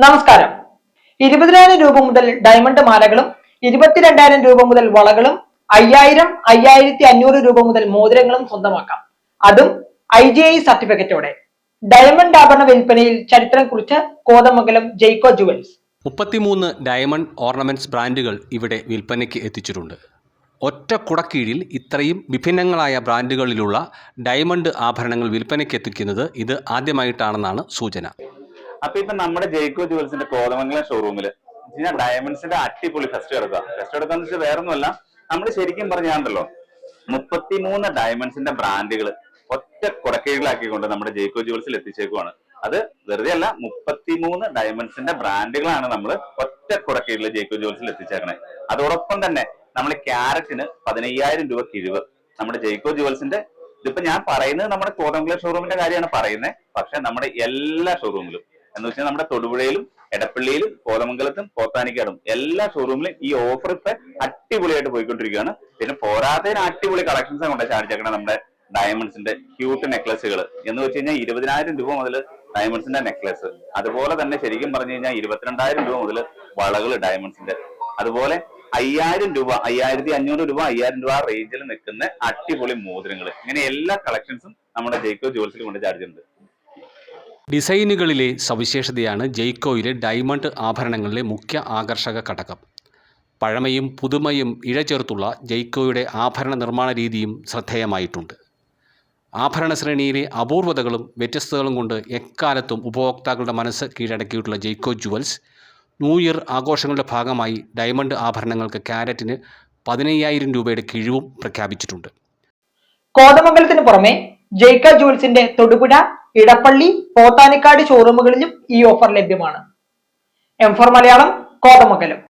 നമസ്കാരം. ഇരുപതിനായിരം രൂപ മുതൽ ഡയമണ്ട് മാലകളും ഇരുപത്തിരണ്ടായിരം രൂപ മുതൽ വളകളും അയ്യായിരം അയ്യായിരത്തി അഞ്ഞൂറ് രൂപ മുതൽ മോതിരങ്ങളും സ്വന്തമാക്കാം. അതും ഐ ജി ഐ സർട്ടിഫിക്കറ്റോടെ. ഡയമണ്ട് ആഭരണ വിൽപ്പനയിൽ ചരിത്രം കുറിച്ച് കോതമംഗലം ജയ്കോ ജുവൽസ്. മുപ്പത്തിമൂന്ന് ഡയമണ്ട് ഓർണമെന്റ്സ് ബ്രാൻഡുകൾ ഇവിടെ വിൽപ്പനയ്ക്ക് എത്തിച്ചിട്ടുണ്ട്. ഒറ്റ കുടക്കീഴിൽ ഇത്രയും വിഭിന്നങ്ങളായ ബ്രാൻഡുകളിലുള്ള ഡയമണ്ട് ആഭരണങ്ങൾ വിൽപ്പനയ്ക്ക് എത്തിക്കുന്നത് ഇത് ആദ്യമായിട്ടാണെന്നാണ് സൂചന. അപ്പൊ ഇപ്പൊ നമ്മുടെ ജയ്ക്കോ ജുവൽസിന്റെ കോതമംഗലം ഷോറൂമിൽ ഡയമണ്ട്സിന്റെ അടിപൊളി ഫെസ്റ്റ് എടുക്കുക. ഫെസ്റ്റ് എടുക്കാന്ന് വെച്ചാൽ വേറെ ഒന്നുമല്ല നമ്മൾ ശരിക്കും പറഞ്ഞാണ്ടല്ലോ മുപ്പത്തിമൂന്ന് ഡയമണ്ട്സിന്റെ ബ്രാൻഡുകൾ ഒറ്റ കുടക്കീഴിലാക്കിക്കൊണ്ട് നമ്മുടെ ജയ്ക്കോ ജുവൽസിൽ എത്തിച്ചേക്കുവാണ്. അത് വെറുതെ അല്ല മുപ്പത്തിമൂന്ന് ഡയമണ്ട്സിന്റെ ബ്രാൻഡുകളാണ് നമ്മൾ ഒറ്റ കുടക്കീഴിൽ ജയ്ക്കോ ജുവൽസിൽ എത്തിച്ചേക്കണേ. അതോടൊപ്പം തന്നെ നമ്മൾ ക്യാരറ്റിന് പതിനയ്യായിരം രൂപ കിഴിവ് നമ്മുടെ ജയ്ക്കോ ജുവൽസിന്റെ ഇതിപ്പോ ഞാൻ പറയുന്നത് നമ്മുടെ കോതമംഗലം ഷോറൂമിന്റെ കാര്യമാണ് പറയുന്നത് പക്ഷെ നമ്മുടെ എല്ലാ ഷോറൂമിലും എന്ന് വെച്ചാൽ നമ്മുടെ തൊടുപുഴയിലും എടപ്പള്ളിയിലും കോതമംഗലത്തും പോത്താനിക്കാടും എല്ലാ ഷോറൂമിലും ഈ ഓഫർ ഇപ്പൊ അടിപൊളിയായിട്ട് പോയിക്കൊണ്ടിരിക്കുകയാണ്. പിന്നെ പോരാത്തതിന് അടിപൊളി കളക്ഷൻസ് കൊണ്ട് ചാടിച്ചേക്കണം നമ്മുടെ ഡയമണ്ട്സിന്റെ ക്യൂട്ട് നെക്ലസുകൾ എന്ന് വെച്ച് കഴിഞ്ഞാൽ ഇരുപതിനായിരം രൂപ മുതൽ ഡയമണ്ട്സിന്റെ നെക്ലസ് അതുപോലെ തന്നെ ശരിക്കും പറഞ്ഞു കഴിഞ്ഞാൽ ഇരുപത്തിരണ്ടായിരം രൂപ മുതൽ വളകൾ ഡയമണ്ട്സിന്റെ അതുപോലെ അയ്യായിരം രൂപ അയ്യായിരത്തി അഞ്ഞൂറ് രൂപ അയ്യായിരം രൂപ റേഞ്ചിൽ നിൽക്കുന്ന അടിപൊളി മോതിരങ്ങൾ ഇങ്ങനെ എല്ലാ കളക്ഷൻസും നമ്മുടെ ജയ്ക്കോ ജുവൽസിൽ കൊണ്ട് ചാടിച്ചിട്ടുണ്ട്. ഡിസൈനുകളിലെ സവിശേഷതയാണ് ജെയ്ക്കോയിലെ ഡയമണ്ട് ആഭരണങ്ങളിലെ മുഖ്യ ആകർഷക ഘടകം. പഴമയും പുതുമയും ഇഴചേർത്തുള്ള ജെയ്ക്കോയുടെ ആഭരണ നിർമ്മാണ രീതിയും ശ്രദ്ധേയമായിട്ടുണ്ട്. ആഭരണ ശ്രേണിയിലെ അപൂർവതകളും വ്യത്യസ്തതകളും കൊണ്ട് എക്കാലത്തും ഉപഭോക്താക്കളുടെ മനസ്സ് കീഴടക്കിയിട്ടുള്ള ജെയ്ക്കോ ജുവൽസ് ന്യൂ ഇയർ ആഘോഷങ്ങളുടെ ഭാഗമായി ഡയമണ്ട് ആഭരണങ്ങൾക്ക് ക്യാരറ്റിന് പതിനയ്യായിരം രൂപയുടെ കിഴിവും പ്രഖ്യാപിച്ചിട്ടുണ്ട്. കോതമംഗലത്തിന് പുറമെ ജെയ്ക്ക ജുവൽസിന്റെ തൊടുപുഴ ഇടപ്പള്ളി പോത്താനിക്കാട് ഷോറൂമുകളിലും ഈ ഓഫർ ലഭ്യമാണ്. M four Malayalam Kothamangalam.